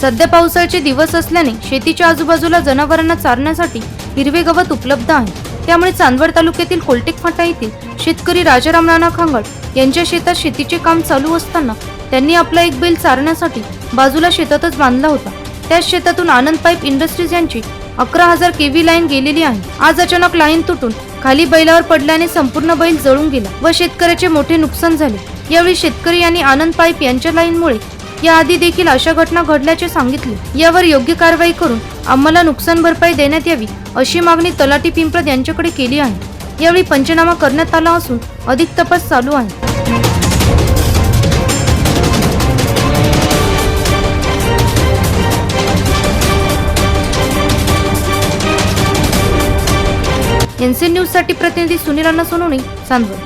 सध्या पावसाळ्याचे दिवस असल्याने शेतीच्या आजूबाजूला जनावरांना चारण्यासाठी हिरवे गवत उपलब्ध आहे. त्यामुळे चांदवड तालुक्यातील कोलटेक फाटा येथील शेतकरी राजाराम राणा खांगड यांच्या शेतात शेतीचे काम चालू असताना त्यांनी आपला एक बैल चारण्यासाठी बाजूला शेतातच बांधला होता. त्याच शेतातून आनंद पाईप इंडस्ट्रीज यांची अकरा हजार केव्ही लाईन गेलेली आहे. आज अचानक लाईन तुटून खाली बैलावर पडल्याने संपूर्ण बैल जळून गेला व शेतकऱ्याचे मोठे नुकसान झाले. यावेळी शेतकरी यांनी आनंद पाईप यांच्या लाईनमुळे याआधी देखील अशा घटना घडल्याचे सांगितले. यावर योग्य कारवाई करून आम्हाला नुकसान भरपाई देण्यात यावी अशी मागणी तलाटी पिंपळद यांच्याकडे केली आहे. यावेळी पंचनामा करण्यात आला असून अधिक तपास चालू आहे. एनसी न्यूजसाठी प्रतिनिधी सुनील अण्णा सोनवणे चांदवड